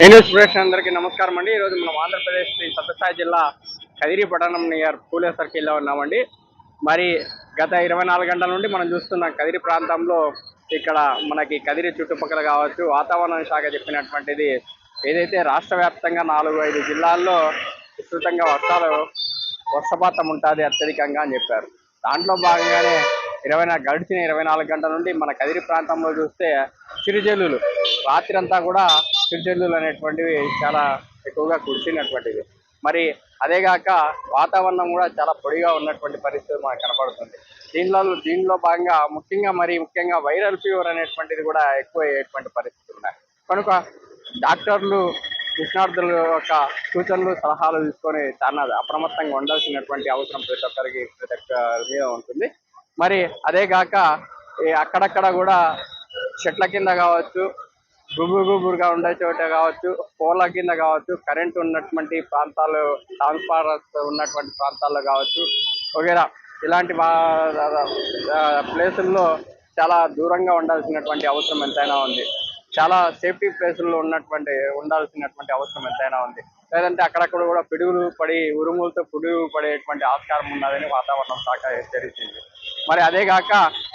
సురేష్ అందరికి నమస్కారం అండి. ఈరోజు మనం ఆంధ్రప్రదేశ్ శ్రీ సత్యసాయి జిల్లా కదిరి పట్టణం నియర్ పూలే సర్కిల్లో ఉన్నామండి. మరి గత ఇరవై నాలుగు గంటల నుండి మనం చూస్తున్న కదిరి ప్రాంతంలో ఇక్కడ మనకి కదిరి చుట్టుపక్కల కావచ్చు వాతావరణ శాఖ చెప్పినటువంటిది ఏదైతే రాష్ట్ర వ్యాప్తంగా నాలుగు ఐదు జిల్లాల్లో విస్తృతంగా వర్షాలు వర్షపాతం ఉంటుంది అత్యధికంగా అని చెప్పారు. దాంట్లో భాగంగానే ఇరవై గడిచిన ఇరవై నాలుగు గంటల నుండి మన కదిరి ప్రాంతంలో చూస్తే చిరుజల్లులు రాత్రి అంతా కూడా చిరుజల్లులు అనేటువంటివి చాలా ఎక్కువగా కురిసినటువంటిది మరి అదేగాక వాతావరణం కూడా చాలా పొడిగా ఉన్నటువంటి పరిస్థితి మనకు కనపడుతుంది. దీనిలో దీనిలో భాగంగా ముఖ్యంగా మరి ముఖ్యంగా వైరల్ ఫీవర్ అనేటువంటిది కూడా ఎక్కువ అయ్యేటువంటి పరిస్థితులు ఉన్నాయి. కనుక డాక్టర్లు కృష్ణార్థుల యొక్క సూచనలు సలహాలు తీసుకొని చాలా అప్రమత్తంగా ఉండాల్సినటువంటి అవసరం ప్రతి ఒక్కరికి ప్రతి ఒక్కరి మీద ఉంటుంది. మరి అదే కాక ఈ అక్కడక్కడ కూడా చెట్ల కింద కావచ్చు గుబురు గుబురుగా ఉండే చోట కావచ్చు పోల కింద కావచ్చు కరెంట్ ఉన్నటువంటి ప్రాంతాలు ట్రాన్స్ఫార్మర్ ఉన్నటువంటి ప్రాంతాల్లో కావచ్చు. వగేరా ఇలాంటి ప్లేసుల్లో చాలా దూరంగా ఉండాల్సినటువంటి అవసరం ఎంతైనా ఉంది. చాలా సేఫ్టీ ప్లేసుల్లో ఉన్నటువంటి ఉండాల్సినటువంటి అవసరం ఎంతైనా ఉంది. లేదంటే అక్కడక్కడ కూడా పిడుగులు పడి ఉరుములతో పిడుగు పడేటువంటి ఆస్కారం ఉన్నదని వాతావరణం శాఖ హెచ్చరించింది మరి అదే కాక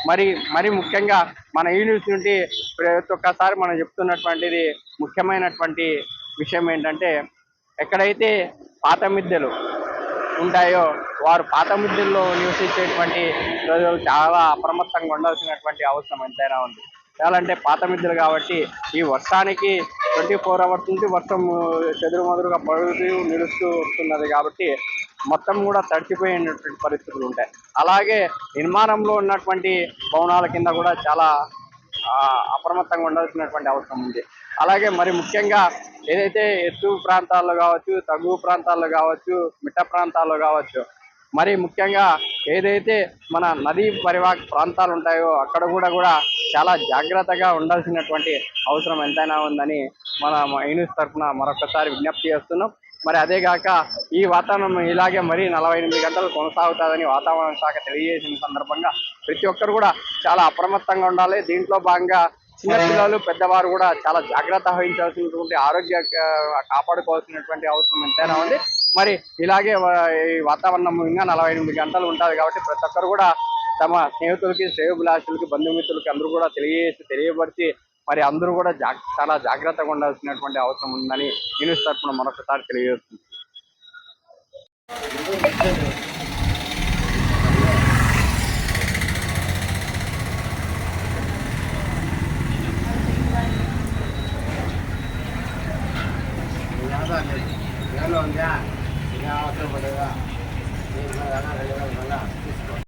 మరి మరి ముఖ్యంగా మన ఈ నుండి ప్రతి ఒక్కసారి మనం చెప్తున్నటువంటిది ముఖ్యమైనటువంటి విషయం ఏంటంటే ఎక్కడైతే పాత మిద్దెలు ఉంటాయో వారు పాత మిద్దెల్లో నివసించేటువంటి ప్రజలు చాలా అప్రమత్తంగా ఉండాల్సినటువంటి అవసరం ఎంతైనా ఉంది. చాలంటే పాత మిద్దెలు కాబట్టి ఈ వర్షానికి ట్వంటీ ఫోర్ అవర్స్ నుంచి వర్షం చెదురుమదురుగా పడుతూ నిలుస్తూ వస్తున్నది కాబట్టి మొత్తం కూడా తడిచిపోయినటువంటి పరిస్థితులు ఉంటాయి. అలాగే నిర్మాణంలో ఉన్నటువంటి భవనాల కింద కూడా చాలా అప్రమత్తంగా ఉండాల్సినటువంటి అవసరం ఉంది. అలాగే మరి ముఖ్యంగా ఏదైతే ఎత్తు ప్రాంతాల్లో కావచ్చు తగ్గు ప్రాంతాల్లో కావచ్చు మిట్ట ప్రాంతాల్లో కావచ్చు మరి ముఖ్యంగా ఏదైతే మన నదీ పరివాహక ప్రాంతాలు ఉంటాయో అక్కడ కూడా కూడా చాలా జాగ్రత్తగా ఉండాల్సినటువంటి అవసరం ఎంతైనా ఉందని మన యూనిస్ తరఫున మరొకసారి విజ్ఞప్తి చేస్తున్నాం. మరి అదే కాక ఈ వాతావరణం ఇలాగే మరి నలభై ఎనిమిది గంటలు కొనసాగుతుందని వాతావరణ శాఖ తెలియజేసిన సందర్భంగా ప్రతి ఒక్కరు కూడా చాలా అప్రమత్తంగా ఉండాలి. దీంట్లో భాగంగా చిన్నపిల్లలు పెద్దవారు కూడా చాలా జాగ్రత్త వహించాల్సినటువంటి ఆరోగ్య కాపాడుకోవాల్సినటువంటి అవసరం ఎంతైనా ఉంది. మరి ఇలాగే ఈ వాతావరణం ఇంకా నలభై ఎనిమిది గంటలు ఉంటుంది కాబట్టి ప్రతి ఒక్కరు కూడా తమ స్నేహితులకి శ్రేయోభిలాషులకి బంధుమిత్రులకి అందరూ కూడా తెలియజేసి తెలియపరిచి మరి అందరూ కూడా జాగ్ చాలా జాగ్రత్తగా ఉండాల్సినటువంటి అవసరం ఉందని న్యూస్ తరఫున మరొకసారి తెలియజేస్తుంది Ya lo ya, ya otro por allá.